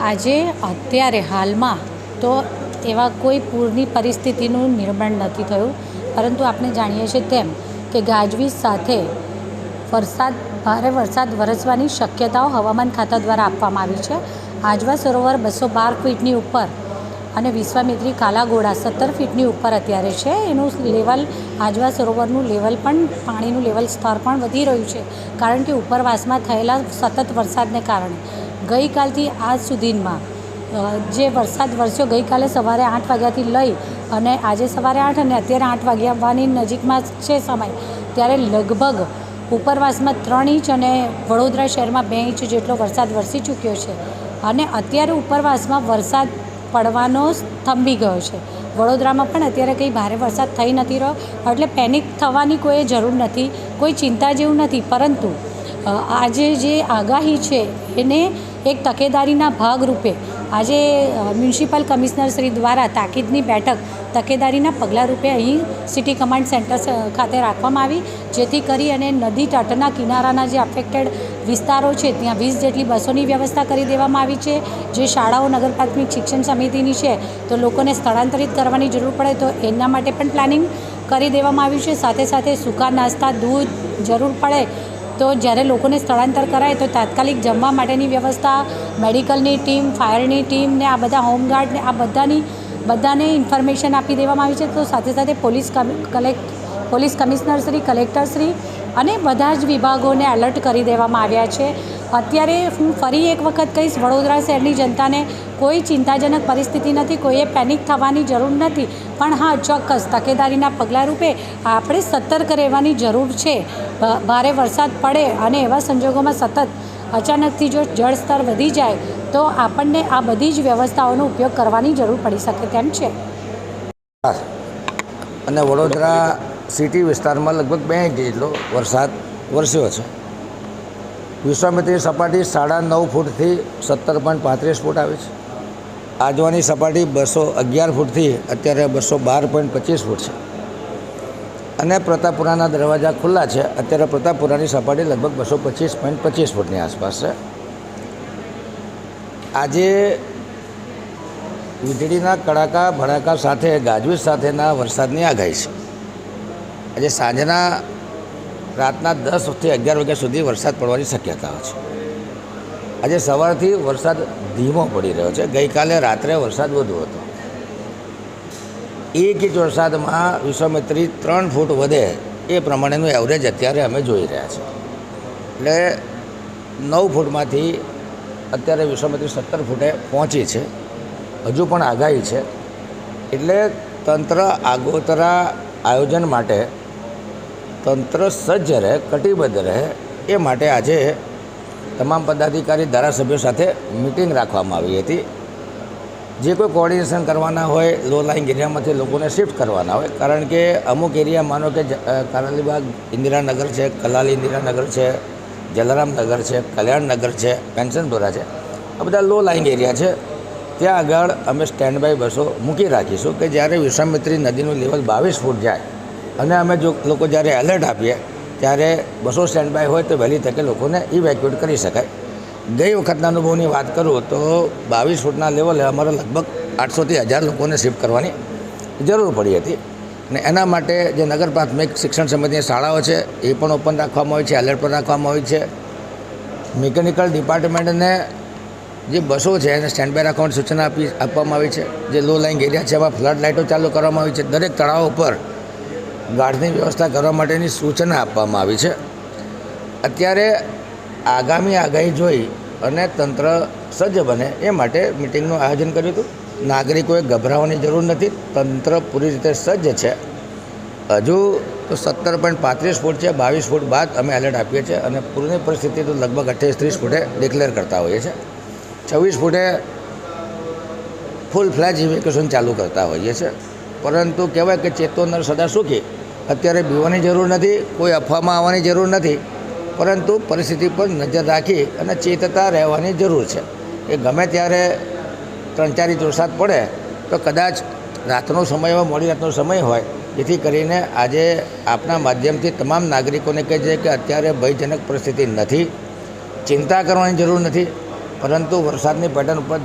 આજે અત્યારે હાલમાં તો એવા કોઈ પૂરની પરિસ્થિતિનું નિર્માણ નથી થયું. પરંતુ આપણે જાણીએ છીએ તેમ કે ગાજવીજ સાથે વરસાદ, ભારે વરસાદ વરસવાની શક્યતાઓ હવામાન ખાતા દ્વારા આપવામાં આવી છે. આજવા સરોવર બસો બાર ફીટની ઉપર અને વિશ્વામિત્રી કાલાગોડા સત્તર ફીટની ઉપર અત્યારે છે. એનું લેવલ, આજવા સરોવરનું લેવલ પણ, પાણીનું લેવલ સ્તર પણ વધી રહ્યું છે. કારણ કે ઉપરવાસમાં થયેલા સતત વરસાદને કારણે. ગઈકાલથી આજ સુધીમાં જે વરસાદ વરસ્યો ગઈકાલે સવારે આઠ વાગ્યાથી લઈ અને આજે સવારે આઠ અને અત્યારે આઠ વાગ્યાની નજીકમાં છે સમય, ત્યારે લગભગ ઉપરવાસમાં ત્રણ ઇંચ અને વડોદરા શહેરમાં બે ઇંચ જેટલો વરસાદ વરસી ચૂક્યો છે. અને અત્યારે ઉપરવાસમાં વરસાદ પડવાનો થંભી ગયો છે. વડોદરામાં પણ અત્યારે કંઈ ભારે વરસાદ થઈ નથી રહ્યો, એટલે પેનિક થવાની કોઈ જરૂર નથી, કોઈ ચિંતા જેવું નથી. પરંતુ આજે જે આગાહી છે એને એક તકેદારીના ભાગરૂપે આજે મ્યુનિસિપલ કમિશનર શ્રી દ્વારા તાકીદની બેઠક તકેદારીના પગલાં રૂપે અહીં સિટી કમાન્ડ સેન્ટર ખાતે રાખવામાં આવી, જેથી કરી અને નદી તટના કિનારાના જે અફેક્ટેડ વિસ્તારો છે, ત્યાં વીસ જેટલી બસોની વ્યવસ્થા કરી દેવામાં આવી છે. જે શાળાઓ નગર પ્રાથમિક શિક્ષણ સમિતિની છે, તો લોકોને સ્થળાંતરિત કરવાની જરૂર પડે, તો એના માટે પણ પ્લાનિંગ કરી દેવામાં આવ્યું છે. સાથે સાથે સૂકા નાસ્તા, દૂધ જરૂર પડે તો જ્યારે લોકોને સ્થળાંતર કરાય તો તાત્કાલિક જમવા માટેની વ્યવસ્થા, મેડિકલની ટીમ, ફાયરની ટીમ ને આ બધા હોમગાર્ડને આ બધાની, બધાને ઇન્ફોર્મેશન આપી દેવામાં આવી છે. તો સાથે સાથે police collect police commissioner Shri, collector Shri અને બધા જ વિભાગોને એલર્ટ કરી દેવામાં આવ્યા છે. અત્યારે હું ફરી એક વખત કહીશ, વડોદરા શહેરની જનતાને કોઈ ચિંતાજનક પરિસ્થિતિ નથી, કોઈએ પેનિક થવાની જરૂર નથી. પણ હા, ચોક્કસ તકેદારીના પગલાં રૂપે આપણે સતર્ક રહેવાની જરૂર છે. ભારે વરસાદ પડે અને એવા સંજોગોમાં સતત અચાનકથી જો જળસ્તર વધી જાય, તો આપણને આ બધી જ વ્યવસ્થાઓનો ઉપયોગ કરવાની જરૂર પડી શકે તેમ છે. અને વડોદરા સિટી વિસ્તારમાં લગભગ બે ઇંચ જેટલો વરસાદ વરસ્યો છે. વિશ્વામિત્રી સપાટી સાડા નવ ફૂટથી સત્તર પોઈન્ટ પાંત્રીસ ફૂટ આવે છે. આજવાની સપાટી બસો અગિયાર ફૂટથી અત્યારે બસો બાર પોઈન્ટ પચીસ ફૂટ છે. અને પ્રતાપપુરાના દરવાજા ખુલ્લા છે. અત્યારે પ્રતાપપુરાની સપાટી લગભગ બસો પચીસ પોઈન્ટ પચીસ ફૂટની આસપાસ છે. આજે વીજળીના કડાકા, ભડાકા સાથે, ગાજવીજ સાથેના વરસાદની આગાહી છે. આજે સાંજના રાતના દસથી અગિયાર વાગ્યા સુધી વરસાદ પડવાની શક્યતાઓ છે. આજે સવારથી વરસાદ ધીમો પડી રહ્યો છે. ગઈકાલે રાત્રે વરસાદ વધુ હતો. એક ઇંચ વરસાદમાં વિશ્વામિત્રી ત્રણ ફૂટ વધે એ પ્રમાણેનું એવરેજ અત્યારે અમે જોઈ રહ્યા છીએ. એટલે નવ ફૂટમાંથી અત્યારે વિશ્વામિત્રી સત્તર ફૂટે પહોંચી છે. હજુ પણ આગાહી છે. એટલે તંત્ર આગોતરા આયોજન માટે તંત્ર સજ્જ રહે, કટિબદ્ધ રહે, એ માટે આજે તમામ પદાધિકારી ધારાસભ્યો સાથે મિટિંગ રાખવામાં આવી હતી. જે કોઈ કોર્ડિનેશન કરવાના હોય લો લાઇંગ એરિયામાંથી લોકોને શિફ્ટ કરવાના હોય. કારણ કે અમુક એરિયા માનો કે કારાલીબાગ ઇન્દિરાનગર છે, કલાલી ઇન્દિરાનગર છે જલારામનગર છે કલ્યાણનગર છે પેન્શનપુરા છે. આ બધા લો લાઇંગ એરિયા છે. ત્યાં આગળ અમે સ્ટેન્ડ બાય બસો મૂકી રાખીશું કે જ્યારે વિશ્વામિત્રી નદીનું લેવલ બાવીસ ફૂટ જાય અને અમે જો લોકો જ્યારે એલર્ટ આપીએ, ત્યારે બસો સ્ટેન્ડ બાય હોય તો વહેલી તકે લોકોને ઇવેક્યુએટ કરી શકાય. ગઈ વખતના અનુભવની વાત કરું તો બાવીસ ફૂટના લેવલે અમારે લગભગ આઠસોથી હજાર લોકોને શિફ્ટ કરવાની જરૂર પડી હતી. અને એના માટે જે નગર પ્રાથમિક શિક્ષણ સમિતિની શાળાઓ છે, એ પણ ઓપન રાખવામાં આવી છે એલર્ટ પર રાખવામાં આવી છે. મિકેનિકલ ડિપાર્ટમેન્ટને જે બસો છે, એને સ્ટેન્ડ બાય રાખવાની સૂચના આપી, આપવામાં આવી છે. જે લો લાઇંગ એરિયા છે, એમાં ફ્લડ લાઇટો ચાલુ કરવામાં આવી છે. દરેક તળાવ પર ગાર્ડની વ્યવસ્થા કરવા માટેની સૂચના આપવામાં આવી છે. અત્યારે આગામી આગાહી જોઈ અને તંત્ર સજ્જ બને એ માટે મિટિંગનું આયોજન કર્યું હતું. નાગરિકોએ ગભરાવાની જરૂર નથી. તંત્ર પૂરી રીતે સજ્જ છે. હજુ તો સત્તર પોઈન્ટ પાંત્રીસ ફૂટ છે. બાવીસ ફૂટ બાદ અમે એલર્ટ આપીએ છીએ અને પૂરની પરિસ્થિતિ તો લગભગ અઠ્યાવીસ ત્રીસ ફૂટે ડિક્લેર કરતા હોઈએ છીએ. છવ્વીસ ફૂટે ફૂલ ફ્લેજ ઇવેક્યુએશન ચાલુ કરતા હોઈએ છીએ. પરંતુ કહેવાય કે ચેતોનર સદા સુખી. અત્યારે બીવાની જરૂર નથી. કોઈ અફવામાં આવવાની જરૂર નથી. પરંતુ પરિસ્થિતિ પર નજર રાખી અને ચેતતા રહેવાની જરૂર છે. એ ગમે ત્યારે ત્રણ ચાર ઇંચ વરસાદ પડે, તો કદાચ રાતનો સમય હોય, મોડી રાતનો સમય હોય, જેથી કરીને આજે આપણા માધ્યમથી તમામ નાગરિકોને કહે છે કે અત્યારે ભયજનક પરિસ્થિતિ નથી. ચિંતા કરવાની જરૂર નથી, પરંતુ વરસાદની પેટર્ન ઉપર